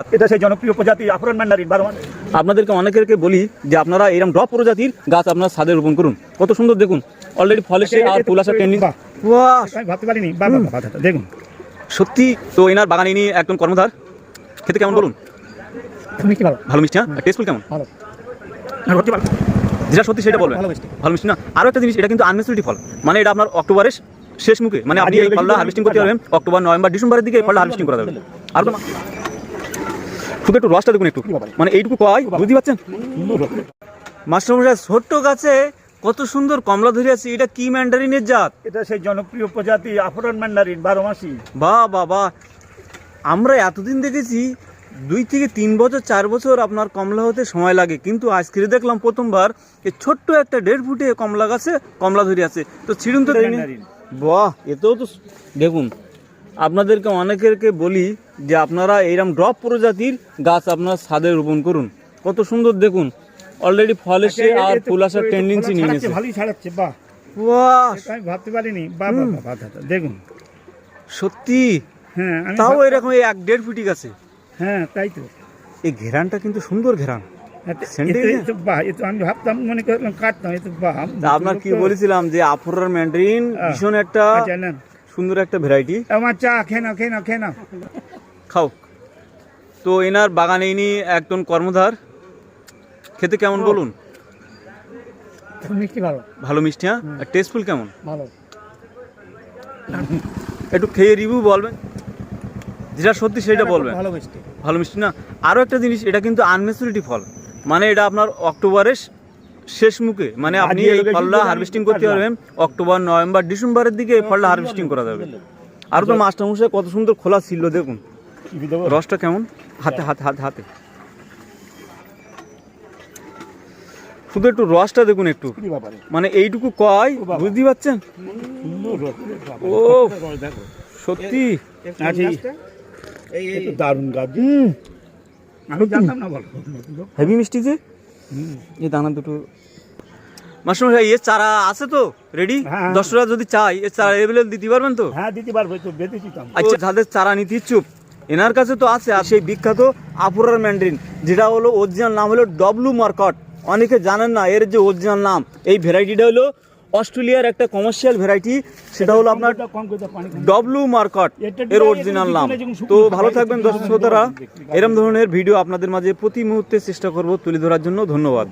এটা সেই জনপ্রিয় প্রজাতি আফরান ম্যান্ডারিন বারো আপনাদেরকে অনেকেরকে বলি যে আপনারা এরকম ড্রপ প্রজাতির গাছ আপনার ছাদে রোপণ করুন। কত সুন্দর দেখুন। অলরেডি ফল আর ফুল আসার ট্রেন্ডিং ভাবতে পারিনি। বাবা বাবা দেখুন। সত্যি তো এনার বাগানে ইনি একজন কর্মধার। খেতে কেমন বলুন? ভালো। ভালো মিষ্টি হ্যাঁ? টেস্টফুল কেমন? ভালো। যেটা সত্যি সেটা বলবেন। ভালো মিষ্টি। না। আরও একটা জিনিস এটা কিন্তু আনমেচুরিটি ফল। মানে এটা আপনার অক্টোবরের শেষ মুখে। মানে আপনি এই ফলটা হার্ভেস্টিং করতে পারবেন। অক্টোবর নভেম্বর ডিসেম্বরের দিকে এই ফলটা হার্ভেস্টিং করা যাবে। আর তো। শুধু একটু রসটা দেখুন একটু। মানে এইটুকু কয়? বুঝতে পারছেন? মাস্টারমশাই ছোট্ট গাছে কত সুন্দর কমলা ধরে আছে। এটা কি ম্যান্ডারিনের জাত? এটা সেই জনপ্রিয় প্রজাতি আফরান ম্যান্ডারিন বারো মাসি। বা বাবা আমরা এতদিন দেখেছি দুই থেকে তিন বছর চার বছর আপনার কমলা হতে সময় লাগে। কিন্তু আজকে দেখলাম প্রথমবার এই ছোট্ট একটা দেড় ফুটে কমলা গাছে কমলা ধরে আছে। তো ছিড়ুন তো বাহ এতেও তো দেখুন আপনাদেরকে অনেকেরকে বলি যে আপনারা এইরকম ড্রপ প্রজাতির গাছ আপনার ছাদে রোপণ করুন। কত সুন্দর দেখুন। অলরেডি ফল এসে আর ফুল আসার টেন্ডেন্সি নিয়ে ছাড়াচ্ছে, নিয়েছে। ভালোই ছাড়াচ্ছে বাহ। বাহ। আমি ভাবতে পারিনি। দেখুন। সত্যি? হ্যাঁ তাও এরকম এই এক দেড় ফুটি গাছে। হ্যাঁ তাই তো। এই ঘেরানটা কিন্তু সুন্দর ঘেরান। না? আমি ভাবতাম মনে করলাম কাটতাম আপনার কি বলেছিলাম যে আফরার ম্যান্ডারিন। ভীষণ একটা আচ্ছা সুন্দর একটা ভ্যারাইটি আমার চা খেয়ে নাও খেয়ে নাও খেয়ে নাও। খাও তো এনার বাগানে ইনি একজন কর্মধার। খেতে কেমন বলুন? মিষ্টি ভালো। ভালো মিষ্টি হ্যাঁ? আর টেস্টফুল কেমন? ভালো। একটু খেয়ে রিভিউ বলবেন। যেটা সত্যি সেটা বলবেন। ভালো মিষ্টি। ভালো মিষ্টি না। আরও একটা জিনিস এটা কিন্তু আনমেচুরিটি ফল। মানে এটা আপনার অক্টোবরের শেষ মুখে। মানে আপনি এই ফলটা হারভেস্টিং করতে পারবেন। অক্টোবর নভেম্বর ডিসেম্বরের দিকে এই ফলটা হারভেস্টিং করা যাবে। আর তো মাস্টারমশাই কত সুন্দর খোলা ছিল দেখুন। রসটা কেমন? হাতে হাতে হাতে হাতে। শুধু একটু রসটা দেখুন একটু। মানে এইটুকু কয়? বুঝতে পারছেন ও সত্যি। এই এই তো দারুণ গাছ আমি জানতাম না বলো। হেভি মিষ্টি যে? এই দানা দুটো। মাস্টারমশাই এর চারা আছে তো? রেডি হ্যাঁ। দশটা যদি চাই এর চারা এভেলেবল দিতে পারবেন তো? হ্যাঁ দিতে পারব তো বেঁধেছি আচ্ছা যাদের চারা নিতে ইচ্ছুক এনার কাছে তো আছে, আর সেই বিখ্যাত আপুরার ম্যান্ডারিন, যেটা হলো অরিজিনাল নাম হলো ডব্লু মার্কট। অনেকে জানেন না এর যে অরিজিনাল নাম, এই ভ্যারাইটিটা হলো অস্ট্রেলিয়ার একটা কমার্শিয়াল ভ্যারাইটি, সেটা হলো আপনার। ডব্লু মার্কট, এর অরিজিনাল নাম। তো ভালো থাকবেন দর্শক শ্রোতারা, এরম ধরনের ভিডিও আপনাদের মাঝে প্রতি মুহূর্তে চেষ্টা করব তুলে ধরার জন্য। ধন্যবাদ।